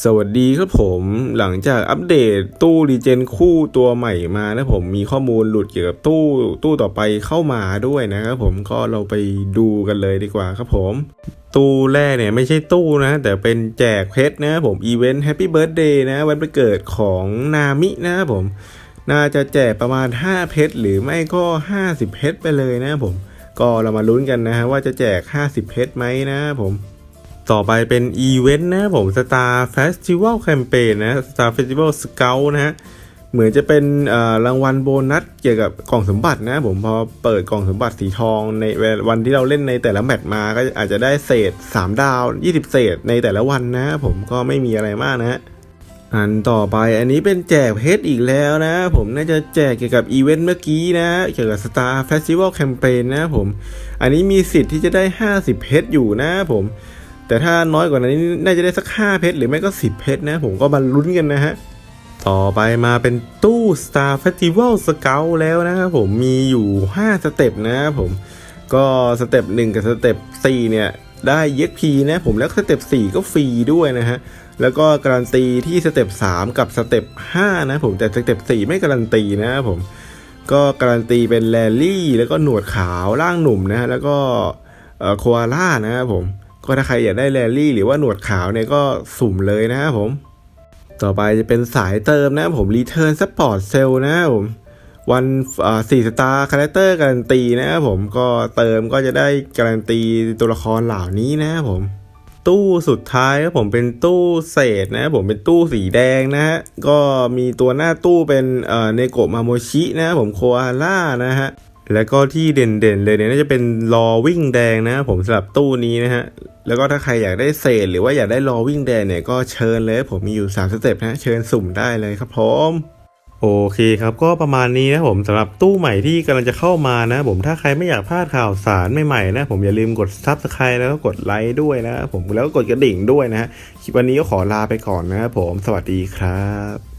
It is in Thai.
สวัสดีครับผมหลังจากอัปเดตตู้รีเจนคู่ตัวใหม่มานะผมมีข้อมูลหลุดเกี่ยวกับตู้ตู้ต่อไปเข้ามาด้วยนะครับผมก็เราไปดูกันเลยดีกว่าครับผม ตู้แรกเนี่ยไม่ใช่ตู้นะ แต่เป็นแจกเพชรนะผมอีเวนต์แฮปปี้เบิร์ดเดย์นะ วันเกิดของนามินะครับผม น่าจะแจกประมาณ 5 เพชรหรือไม่ก็ 50 เพชรไปเลยนะผม ก็เรามาลุ้นกันนะฮะว่าจะแจก 50 เพชรไหมนะผม ต่อไปเป็นอีเวนต์นะผม Star Festival Campaign นะ Star Festival Scout นะฮะเหมือนจะเป็นรางวัลโบนัสเกี่ยวกับกล่องสมบัตินะผมพอเปิดกล่องสมบัติสีทองในวันที่เราเล่นในแต่ละแมตช์มาก็อาจจะได้เศษ 3 ดาว 20 เศษในแต่ละวันนะผมก็ไม่มีอะไรมากนะฮะอันต่อไปอันนี้เป็นแจกเพชรอีกแล้วนะ ผมน่าจะแจกเกี่ยวกับอีเวนต์เมื่อกี้นะ เกี่ยวกับ Star Festival Campaign นะผม อันนี้มีสิทธิ์ที่จะได้ 50เพชรอยู่นะผม แต่ถ้าน้อยกว่านั้นน่าจะได้สัก 5 เพชรหรือไม่ก็ 10 เพชรนะ ผมก็มาลุ้นกันนะฮะ ต่อไปมาเป็นตู้ Star Festival Scout แล้วนะครับผมมีอยู่ 5 สเต็ปนะครับผมก็สเต็ป1กับสเต็ป4เนี่ยได้เย็กพีนะผมแล้วสเต็ป4ก็ฟรีด้วยนะฮะ แล้วก็การันตีที่สเต็ป3กับสเต็ป5นะผมแต่สเต็ป4ไม่การันตีนะครับผมก็การันตีเป็นแรลลี่ แล้วก็หนวดขาวร่างหนุ่มนะฮะแล้วก็เอ่อโคอาล่านะครับผม ก็ถ้าใครอยากได้แรลลี่ หรือว่าหนวดขาวเนี่ยก็สุ่มเลยนะครับผม ต่อไปจะเป็นสายเติมนะครับผม Return Support Cell นะครับผมวันสี่สตาร์คาแรคเตอร์การันตีนะครับผมก็เติมก็จะได้การันตีตัวละครเหล่านี้นะครับผม ตู้สุดท้ายครับผมเป็นตู้เศษนะผมเป็นตู้สีแดงนะฮะก็มีตัวหน้าตู้เป็นเอ่อเนโกะมาโมชินะผมโคอาล่านะฮะแล้วก็ที่เด่นๆเลยเนี่ยน่าจะเป็นรอวิ่งแดงนะผมสำหรับตู้นี้นะฮะ แล้วก็ถ้าใครอยากได้เศษหรือว่าอยากได้รอวิ่งแดงเนี่ยก็เชิญเลย ผมมีอยู่ 3 สเต็ปนะ เชิญสุ่มได้เลยครับผมโอเคครับก็ประมาณนี้นะผมสำหรับตู้ใหม่ที่กำลังจะเข้ามานะผมถ้าใครไม่อยากพลาดข่าวสารใหม่ๆนะผมอย่าลืมกด Subscribe แล้วก็กดไลค์ด้วยนะผมแล้วก็กดกระดิ่งด้วยนะฮะคลิปวันนี้ก็ขอลาไปก่อนนะครับผมสวัสดีครับ